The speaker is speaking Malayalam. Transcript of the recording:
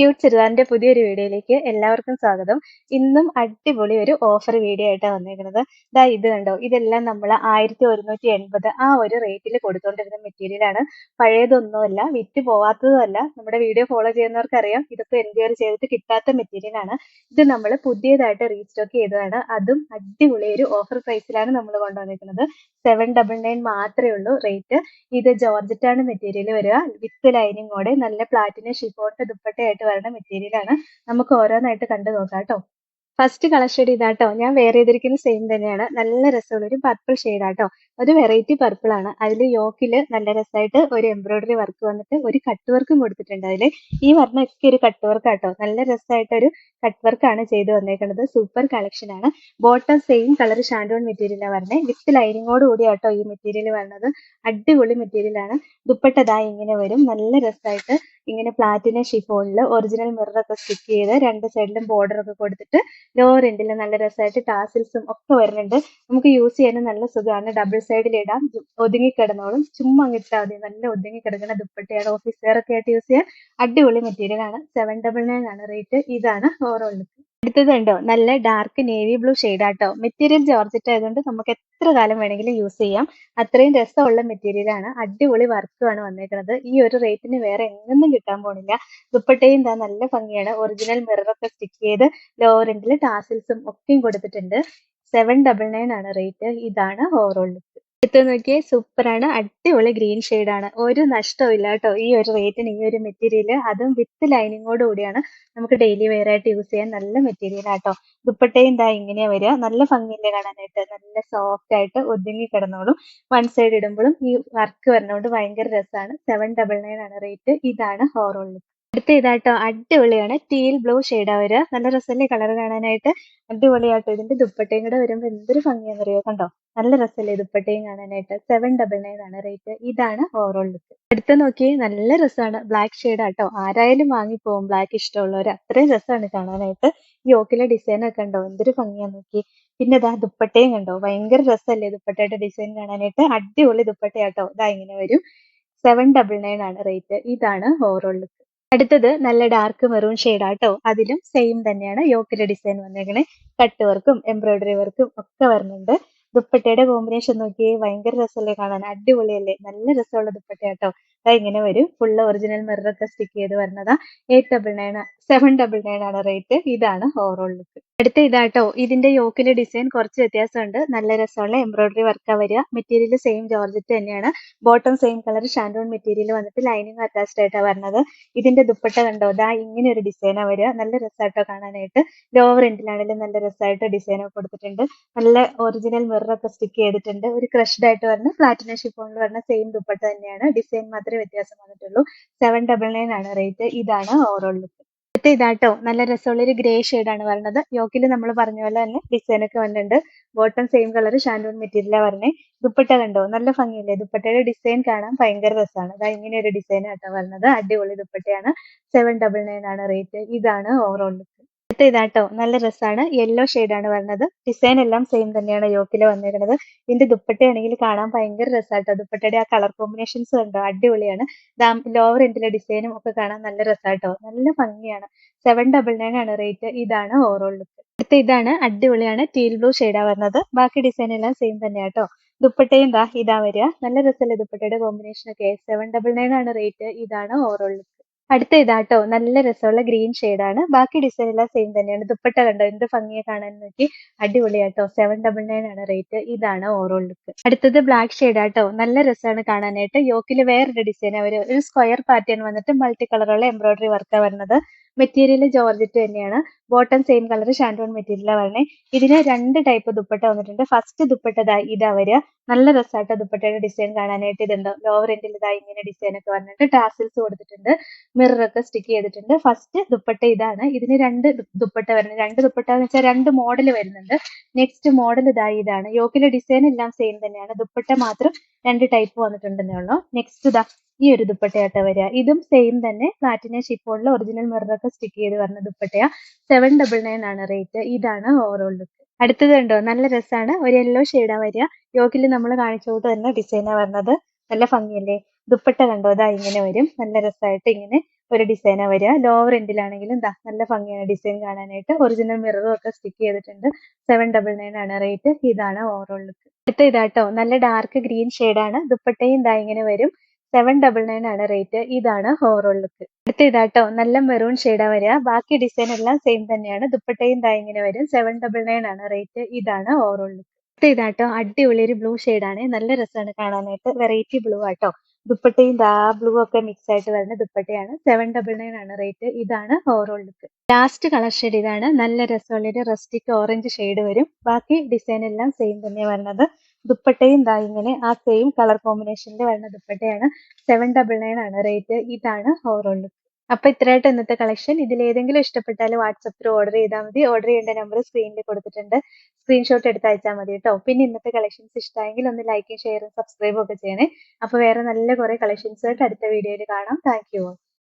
ക്യൂട്ട് ചുരിദാറിന്റെ പുതിയൊരു വീഡിയോയിലേക്ക് എല്ലാവർക്കും സ്വാഗതം. ഇന്നും അടിപൊളി ഒരു ഓഫർ വീഡിയോ ആയിട്ടാണ് വന്നിരിക്കുന്നത് ദാ ഇത് കണ്ടോ? ഇതെല്ലാം നമ്മൾ ആയിരത്തി ഒരുന്നൂറ്റി എൺപത് ആ ഒരു റേറ്റിൽ കൊടുത്തോണ്ടിരുന്ന മെറ്റീരിയൽ ആണ്. പഴയതൊന്നുമല്ല വിറ്റ് പോവാത്തതുമല്ല. നമ്മുടെ വീഡിയോ ഫോളോ ചെയ്യുന്നവർക്കറിയാം. ഇതൊക്കെ എൻക്വയറി ചെയ്തിട്ട് കിട്ടാത്ത മെറ്റീരിയൽ ആണ്. ഇത് നമ്മൾ പുതിയതായിട്ട് റീസ്റ്റോക്ക് ചെയ്തതാണ്. അതും അടിപൊളി ഒരു ഓഫർ പ്രൈസിലാണ് നമ്മൾ കൊണ്ടുവന്നിരിക്കുന്നത് സെവൻ ഡബിൾ നയൻ മാത്രമേ ഉള്ളൂ റേറ്റ് ഇത് ജോർജറ്റാണ് മെറ്റീരിയൽ വരിക. വിത്ത് ലൈനിങ്ങോടെ നല്ല പ്ലാറ്റിനം ഷിഫോണിന്റെ ദുപ്പട്ടയായിട്ട് വരുന്ന മെറ്റീരിയൽ ആണ്. നമുക്ക് ഓരോന്നായിട്ട് കണ്ടു നോക്കാം കേട്ടോ ഫസ്റ്റ് കളർ ഷെയ്ഡ് ഇതാട്ടോ ഞാൻ വേറെ ചെയ്തിരിക്കുന്ന സെയിം തന്നെയാണ്. നല്ല രസമുള്ള ഒരു പർപ്പിൾ ഷെയ്ഡ് ആട്ടോ ഒരു വെറൈറ്റി പർപ്പിൾ ആണ്. അതിൽ യോക്കിൽ നല്ല രസമായിട്ട് ഒരു എംബ്രോയിഡറി വർക്ക് വന്നിട്ട് ഒരു കട്ട് വർക്കും കൊടുത്തിട്ടുണ്ട് അതിൽ ഈ വർണൊക്കെ ഒരു കട്ട് വർക്ക് ആട്ടോ നല്ല രസമായിട്ട് ഒരു കട്ട് വർക്ക് ആണ് ചെയ്ത് വന്നേക്കുന്നത് സൂപ്പർ കളക്ഷൻ ആണ്. ബോട്ടം സെയിം കളർ ഷാൻഡോൺ മെറ്റീരിയലാണ് വരുന്നത് വിത്ത് ലൈനിങ്ങോട് കൂടി ആട്ടോ ഈ മെറ്റീരിയൽ വരുന്നത് അടിപൊളി മെറ്റീരിയൽ ആണ്. ദുപ്പട്ടതായി ഇങ്ങനെ വരും. നല്ല രസമായിട്ട് ഇങ്ങനെ പ്ലാറ്റിന ഷിഫോണിൽ ഒറിജിനൽ മിററൊക്കെ സ്റ്റിക്ക് ചെയ്ത് രണ്ട് സൈഡിലും ബോർഡർ ഒക്കെ കൊടുത്തിട്ട് ലോവർ എൻഡിൽ നല്ല രസമായിട്ട് ടാസിൽസും ഒക്കെ വരുന്നുണ്ട്. നമുക്ക് യൂസ് ചെയ്യാനും നല്ല സുഖമാണ്. ഡബിൾ സൈഡിൽ ഇടാം. ഒതുങ്ങി കിടന്നോളും ചുമ്മാ അങ്ങിട്ടാൽ മതി. നല്ല ഒതുങ്ങി കിടക്കുന്ന ദുപ്പട്ടയാണ് ഒക്കെ ആയിട്ട് യൂസ് ചെയ്യാൻ. അടിപൊളി മെറ്റീരിയൽ ആണ്. സെവൻ ഡബിൾ നയൻ ആണ് റേറ്റ് ഇതാണ് ഓവറോൾ ലുക്ക് അടുത്തത് കണ്ടോ നല്ല ഡാർക്ക് നേവി ബ്ലൂ ഷെയ്ഡ് ആട്ടോ. മെറ്റീരിയൽ ജോർജറ്റ് ആയതുകൊണ്ട് നമുക്ക് എത്ര കാലം വേണമെങ്കിലും യൂസ് ചെയ്യാം. അത്രയും രസമുള്ള മെറ്റീരിയൽ ആണ്. അടിപൊളി വർക്കുമാണ് വന്നേക്കുന്നത് ഈ ഒരു റേറ്റിന് വേറെ എങ്ങൊന്നും കിട്ടാൻ പോണില്ല. ദുപ്പട്ടയും എന്താ നല്ല ഭംഗിയാണ്. ഒറിജിനൽ മിററൊക്കെ സ്റ്റിക്ക് ചെയ്ത് എൻഡിൽ ടാസിൽസും ഒക്കെയും കൊടുത്തിട്ടുണ്ട്. സെവൻ ഡബിൾ നയൻ ആണ് റേറ്റ് ഇതാണ് ഓവറോൾ ലുക്ക് എടുത്ത് നോക്കിയേ സൂപ്പറാണ്. അടിപൊളി ഗ്രീൻ ആണ് ഒരു നഷ്ടവും ഇല്ല കേട്ടോ. ഈ ഒരു റേറ്റിന് ഈ ഒരു മെറ്റീരിയൽ അതും വിത്ത് ലൈനിങ്ങോട് കൂടിയാണ് നമുക്ക് ഡെയിലി വെയർ ആയിട്ട് യൂസ് ചെയ്യാൻ നല്ല മെറ്റീരിയൽ ആട്ടോ. ദുപ്പട്ടയും ഇതാ ഇങ്ങനെയാ വരിക. നല്ല ഭംഗിയില്ലേ കാണാനായിട്ട്. നല്ല സോഫ്റ്റ് ആയിട്ട് ഒതുങ്ങി കിടന്നോളും. വൺ സൈഡ് ഇടുമ്പോഴും ഈ വർക്ക് വരുന്നതുകൊണ്ട് ഭയങ്കര രസമാണ് സെവൻ ഡബിൾ നയൻ ആണ് റേറ്റ് ഇതാണ് ഹോറോൾ ലുക്ക് അടുത്ത ഇതാട്ടോ അടിപൊളിയാണ് ടീൽ ബ്ലൂ ഷെയ്ഡാ വരിക. നല്ല രസമല്ലേ കളർ കാണാനായിട്ട്? അടിപൊളിയാട്ടോ ഇതിന്റെ ദുപ്പട്ടയും കൂടെ വരുമ്പോൾ എന്തൊരു ഭംഗിയാന്ന് അറിയോ കണ്ടോ? നല്ല രസമല്ലേ ദുപ്പട്ടയും കാണാനായിട്ട്? സെവൻ ഡബിൾ നയൻ ആണ് റേറ്റ് ഇതാണ് ഓവറോൾ ലുക്ക് അടുത്ത നോക്കി നല്ല രസമാണ്. ബ്ലാക്ക് ഷെയ്ഡ് ആട്ടോ ആരായാലും വാങ്ങിപ്പോവും ബ്ലാക്ക് ഇഷ്ടമുള്ളവർ അത്രയും രസമാണ് കാണാനായിട്ട്. ഈ ഓക്കിലെ ഡിസൈൻ ഒക്കെ ഉണ്ടോ എന്തൊരു ഭംഗിയാ നോക്കി. പിന്നെ ഇതാ ദുപ്പട്ടയും കണ്ടോ? ഭയങ്കര രസമല്ലേ ദുപ്പട്ടയുടെ ഡിസൈൻ കാണാനായിട്ട്? അടിപൊളി ദുപ്പട്ടയാട്ടോ ഇതാ ഇങ്ങനെ വരും. സെവൻ ഡബിൾ നയൻ ആണ് റേറ്റ് ഇതാണ് ഓവറോൾ ലുക്ക് അടുത്തത് നല്ല ഡാർക്ക് മെറൂൺ ആട്ടോ. അതിലും സെയിം തന്നെയാണ്. യോക്കിലെ ഡിസൈൻ വന്നേക്കണേ. കട്ട് വർക്കും എംബ്രോയിഡറി വർക്കും ഒക്കെ വരുന്നുണ്ട്. ദുപ്പട്ടയുടെ കോമ്പിനേഷൻ നോക്കിയേ ഭയങ്കര രസമല്ലേ കാണാൻ. അടിപൊളിയല്ലേ? നല്ല രസമുള്ള ദുപ്പട്ടയാട്ടോ. അതാ ഇങ്ങനെ വരും. ഫുള്ള് ഒറിജിനൽ മിററൊക്കെ സ്റ്റിക്ക് ചെയ്ത് വരുന്നതാ. Eight double nine seven double nine ആണ് റേറ്റ് ഇതാണ് ഓവറോൾ ലുക്ക് അടുത്ത ഇതാട്ടോ. ഇതിന്റെ യോക്കിലെ ഡിസൈൻ കുറച്ച് വ്യത്യാസമുണ്ട്. നല്ല രസമുള്ള എംബ്രോയിഡറി വർക്കാ വരിക. മെറ്റീരിയൽ സെയിം ജോർജറ്റ് തന്നെയാണ്. Bottom same colour shantoon material വന്നിട്ട് ലൈനിങ് അറ്റാച്ച്ഡ് ആയിട്ടാണ് വരുന്നത് ഇതിന്റെ ദുപ്പട്ട കണ്ടോ? ദാ ഇങ്ങനെ ഒരു ഡിസൈനാ വരിക. നല്ല രസമായിട്ടോ കാണാനായിട്ട്. ലോവർ എൻഡിലാണെങ്കിലും നല്ല രസമായിട്ട് ഡിസൈൻ ഒക്കെ കൊടുത്തിട്ടുണ്ട്. നല്ല ഒറിജിനൽ മിററൊക്കെ സ്റ്റിക്ക് ചെയ്തിട്ടുണ്ട്. ഒരു ക്രഷ്ഡ് ആയിട്ട് വരുന്ന പ്ലാറ്റിനം ഷിഫോണിൽ വരുന്ന സെയിം ദുപ്പട്ട തന്നെയാണ്. ഡിസൈൻ മാത്രമേ വ്യത്യാസം വന്നിട്ടുള്ളൂ. സെവൻ ഡബിൾ നയൻ ആണ് റേറ്റ് ഇതാണ് ഓവറോൾ ലുക്ക് അടുത്ത ഇതാട്ടോ നല്ല രസമുള്ള ഒരു ഗ്രേ ആണ് വരുന്നത് യോക്കിൽ നമ്മൾ പറഞ്ഞ പോലെ തന്നെ ഡിസൈൻ ഒക്കെ വന്നിട്ടുണ്ട്. ബോട്ടം സെയിം കളർ ഷാൻഡൂൺ മെറ്റീരിയലാണ് പറഞ്ഞേ ദുപ്പട്ട കണ്ടോ? നല്ല ഭംഗിയില്ലേ ദുപ്പട്ടയുടെ ഡിസൈൻ കാണാൻ ഭയങ്കര രസമാണ്. അതാ ഇങ്ങനെ ഒരു ഡിസൈൻ ആട്ടോ വരുന്നത് അടിപൊളി ദുപ്പട്ടയാണ്. സെവൻ ഡബിൾ നയൻ ആണ് റേറ്റ് ഇതാണ് ഓവറോൾ ലുക്ക് അടുത്ത ഇതാട്ടോ നല്ല രസമാണ് യെല്ലോ ആണ് വരുന്നത് ഡിസൈൻ എല്ലാം സെയിം തന്നെയാണ് യോക്കിൽ വന്നിരുന്നത് ഇതിന്റെ ദുപ്പട്ടയാണെങ്കിൽ കാണാൻ ഭയങ്കര രസമായിട്ടോ ദുപ്പട്ടയുടെ ആ കളർ കോമ്പിനേഷൻസ് കണ്ടോ? അടിപൊളിയാണ്. ലോവർ എൻഡിലെ ഡിസൈനും ഒക്കെ കാണാൻ നല്ല രസമായിട്ടോ നല്ല ഭംഗിയാണ്. സെവൻ ഡബിൾ നയൻ ആണ് റേറ്റ് ഇതാണ് ഓവറോൾ ലുക്ക് അടുത്ത ഇതാണ് അടിപൊളിയാണ്. ടീൽ ബ്ലൂ ഷെയ്ഡാ വരുന്നത് ബാക്കി ഡിസൈൻ എല്ലാം സെയിം തന്നെയാട്ടോ. ദുപ്പട്ടയും ദാ ഇതാ വരിക. നല്ല രസമല്ലേ ദുപ്പട്ടയുടെ കോമ്പിനേഷൻ ഒക്കെ. സെവൻ ഡബിൾ നയൻ ആണ് റേറ്റ് ഇതാണ് ഓവറോൾ ലുക്ക് അടുത്ത ഇതാട്ടോ നല്ല രസമുള്ള ഗ്രീൻ ആണ്. ബാക്കി ഡിസൈൻ എല്ലാം സെയിം തന്നെയാണ്. ദുപ്പട്ട കണ്ടോ? എന്ത് ഭംഗിയെ കാണാൻ നോക്കി. അടിപൊളിയാട്ടോ. സെവൻ ഡബിൾ നയൻ ആണ് റേറ്റ് ഇതാണ് ഓവറോൾ ലുക്ക് അടുത്തത് ബ്ലാക്ക് ആട്ടോ. നല്ല രസമാണ് കാണാനായിട്ട്. യോക്കിൽ വേറൊരു ഡിസൈൻ അവർ ഒരു സ്ക്വയർ പാറ്റേൺ വന്നിട്ട് മൾട്ടി കളറുള്ള എംബ്രോയിഡറി വർക്കാണ് വരുന്നത്. മെറ്റീരിയൽ ജോർജറ്റ് തന്നെയാണ്. ബോട്ടം സെയിം കളർ ഷാൻഡോൺ മെറ്റീരിയലാണ് വരണേ. ഇതിന് രണ്ട് ടൈപ്പ് ദുപ്പട്ട വന്നിട്ടുണ്ട്. ഫസ്റ്റ് ദുപ്പട്ട ഇതാ വരിക നല്ല രസമായിട്ട് ദുപ്പട്ടയുടെ ഡിസൈൻ കാണാനായിട്ട്. ഇതുണ്ടോ ലോവർ എൻഡിൽ ഇതാ ഇങ്ങനെ ഡിസൈൻ ഒക്കെ വന്നിട്ട് ടാസിൽസ് കൊടുത്തിട്ടുണ്ട്. മിറർ ഒക്കെ സ്റ്റിക്ക് ചെയ്തിട്ടുണ്ട്. ഫസ്റ്റ് ദുപ്പട്ട ഇതാണ്. ഇതിന് രണ്ട് ദുപ്പട്ട വരുന്നത് രണ്ട് ദുപ്പട്ട എന്ന് വെച്ചാൽ രണ്ട് മോഡൽ വരുന്നുണ്ട്. നെക്സ്റ്റ് മോഡൽ ഇതായി ഇതാണ്. യോക്കിലെ ഡിസൈൻ എല്ലാം സെയിം തന്നെയാണ്. ദുപ്പട്ട മാത്രം രണ്ട് ടൈപ്പ് വന്നിട്ടുണ്ടെന്നേ ഉള്ളൂ. നെക്സ്റ്റ് ഇതാ ഈ ഒരു ദുപ്പട്ടയാട്ടോ വരിക. ഇതും സെയിം തന്നെ. പ്ലാറ്റിന ഷിഫോണിൽ ഒറിജിനൽ മിററൊക്കെ സ്റ്റിക്ക് ചെയ്ത് വരുന്ന ദുപ്പട്ടയാ. സെവൻ ഡബിൾ നയൻ ആണ് റേറ്റ് ഇതാണ് ഓവറോൾ ലുക്ക് അടുത്തത് കണ്ടോ? നല്ല രസമാണ് ഒരു യെല്ലോ ഷെയ്ഡാ വരിക. യോക്കിൽ നമ്മൾ കാണിച്ചോട്ട് തന്നെ ഡിസൈനാ വരുന്നത് നല്ല ഭംഗിയല്ലേ? ദുപ്പട്ട കണ്ടോ? ഇതാ ഇങ്ങനെ വരും. നല്ല രസമായിട്ട് ഇങ്ങനെ ഒരു ഡിസൈനാ വരിക. ലോവർ എൻഡിലാണെങ്കിലും ദാ നല്ല ഭംഗിയാണ് ഡിസൈൻ കാണാനായിട്ട്. ഒറിജിനൽ മിററും ഒക്കെ സ്റ്റിക്ക് ചെയ്തിട്ടുണ്ട്. സെവൻ ഡബിൾ നയൻ ആണ് റേറ്റ് ഇതാണ് ഓവറോൾ ലുക്ക് അടുത്ത ഇതാട്ടോ. നല്ല ഡാർക്ക് ഗ്രീൻ ആണ്. ദുപ്പട്ടയും ദാ ഇങ്ങനെ വരും. സെവൻ ഡബിൾ നയൻ ആണ് റേറ്റ് ഇതാണ് ഓവറോൾ ലുക്ക് അടുത്ത ഇതാട്ടോ നല്ല മെറൂൺ ഷെയ്ഡാ വരിക. ബാക്കി ഡിസൈൻ എല്ലാം സെയിം തന്നെയാണ്. ദുപ്പട്ടയും തായങ്ങനെ വരും. സെവൻ ഡബിൾ നയൻ ആണ് റേറ്റ് ഇതാണ് ഓവറോൾ ലുക്ക് അടുത്ത ഇതാട്ടോ അടിപൊളി ഒരു ബ്ലൂ ആണ്. നല്ല രസമാണ് കാണാനായിട്ട്. വെറൈറ്റി ബ്ലൂ ആട്ടോ. ദുപ്പട്ടയും ദാ ബ്ലൂ ഒക്കെ മിക്സ് ആയിട്ട് വരുന്ന ദുപ്പട്ടയാണ്. സെവൻ ഡബിൾ നയൻ ആണ് റേറ്റ് ഇതാണ് overall look last colour shade ഇതാണ്. നല്ല രസമുള്ളൊരു റസ്റ്റിക് ഓറഞ്ച് ഷെയ്ഡ് വരും. ബാക്കി ഡിസൈൻ എല്ലാം സെയിം തന്നെയാണ് വരുന്നത്. ദുപ്പട്ടയും ദാ ഇങ്ങനെ ആ സെയിം കളർ കോമ്പിനേഷനിൽ വരുന്ന ദുപ്പട്ടയാണ്. സെവൻ ഡബിൾ നയൻ ആണ് റേറ്റ് ഇതാണ് ഓവറോൾ ലുക്ക് അപ്പൊ ഇത്രയായിട്ട് ഇന്നത്തെ കളക്ഷൻ ഇതിൽ ഏതെങ്കിലും ഇഷ്ടപ്പെട്ടാൽ വാട്സപ്പിൽ ഓർഡർ ചെയ്താൽ മതി. ഓർഡർ ചെയ്യേണ്ട നമ്പർ സ്ക്രീനിൽ കൊടുത്തിട്ടുണ്ട്. സ്ക്രീൻഷോട്ട് എടുത്ത് അയച്ചാൽ മതി കേട്ടോ പിന്നെ ഇന്നത്തെ കളക്ഷൻസ് ഇഷ്ടമായെങ്കിൽ ഒന്ന് ലൈക്കും ഷെയറും സബ്സ്ക്രൈബും ഒക്കെ ചെയ്യണേ. അപ്പൊ വേറെ നല്ല കുറെ കളക്ഷൻസ് ആയിട്ട് അടുത്ത വീഡിയോയിൽ കാണാം. Thank you